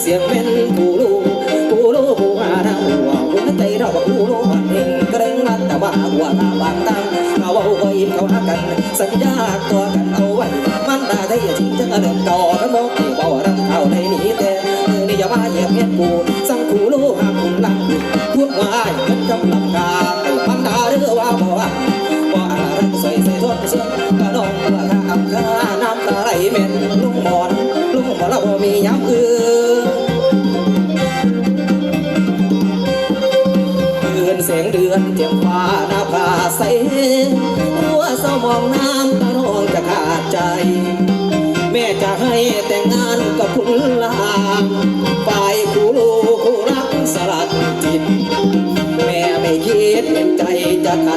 xiềng men cù lô cù lô cù hà đang mùa cũng tay đó bằng cù lô bằng hình. Cái đánh mắt ta bà ta bằng tăng ngào bầu bơi in cầu hát cần sánh ra tua cần âu vậy mắt ta thấy chỉ chẳng là đèn cò nó mong ยามาเหยียบเห็นกูสังกูลูกหาคุณลังพูดว่าไอ้กันกำลังกาไอ้มันดาเรือว่าบอกว่าว่าอะไรใส่ใส่ทอดเสื้อกระนองว่าข้าอับข้าน้ำตาไหลเม็นลุงหมอนลุงหมอนเราบ่มีย้ำอื่นเดือนแสงเดือนเทียมฟ้าหน้าผาใสหัวเศร้ามองน้ำตาน้องจะขาดใจ แม่จะให้แต่งงานกับคุณลา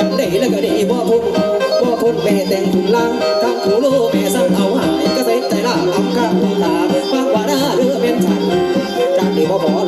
จำได้แล้วก็ดีบ่ทุนบ่ทนแม่แต่งคุณลางทั้งกูรู้แม่สั่งเอาหายก็ใส่ใจลาเอาข้างตาฟังว่าหน้าเรือเป็นฉันจากนี้บ่บ่ร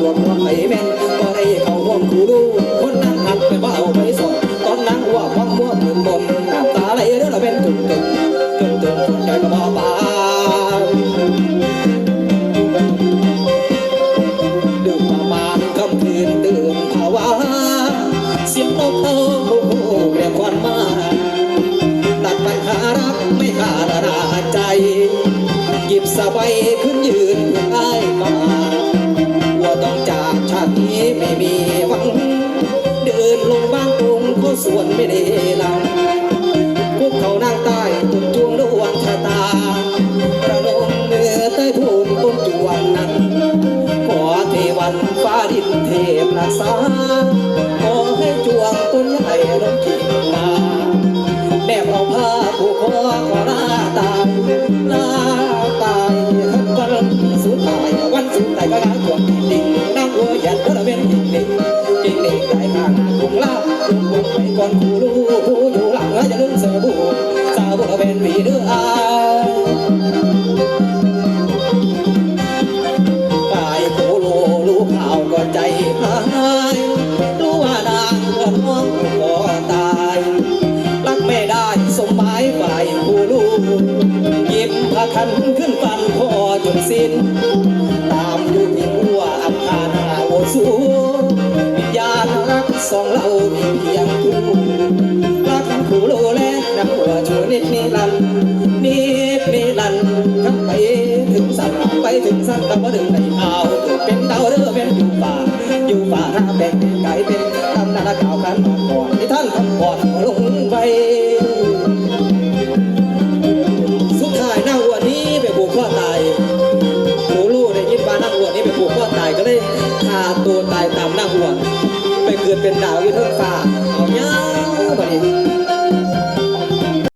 สบายขึ้นยืนเพื่ออ้มาว่าต้องจากชาตินี้ไม่มีหวัง เดินลงบ้านตรงเขาสวนไม่ได้ลังพวกเขานั่งใต้ตุนจวงดวงชะตาประนมมือใต้พูนต้นจวนนั้น ขอเทวันฟ้าดินเทพรักษาขอให้จวงต้นใหญ่ลงกิ่งมา ตัวจริงนั่งหัวยันก็เป็นจริงจริงจริงจริงใจข้างคงลาคงคงไปก่อนผู้รู้ผู้อยู่หลังแล้วจะลืมเสือบูสาวก็เป็นผีเดืออายฝ่ายผู้รู้รู้ข่าวก็ใจหายรู้ว่านางก็น้องก็ตายรักไม่ได้สมหมายฝ่ายผู้ลูกหยิบพาคันขึ้นฟันคอจนสิ้น สูวิญญาณรักสองเราเพียงคู่รักคู่โลแลนักหัวชูนิดนิรันนิดนิรันทั้งไปถึงสัตว์ไปถึงสัตว์แต่ว่าดึงใน ตายตามหน้าหัวไปเกิดเป็นดาวอยู่เทิงฟ้าเอาเงาบัดนี้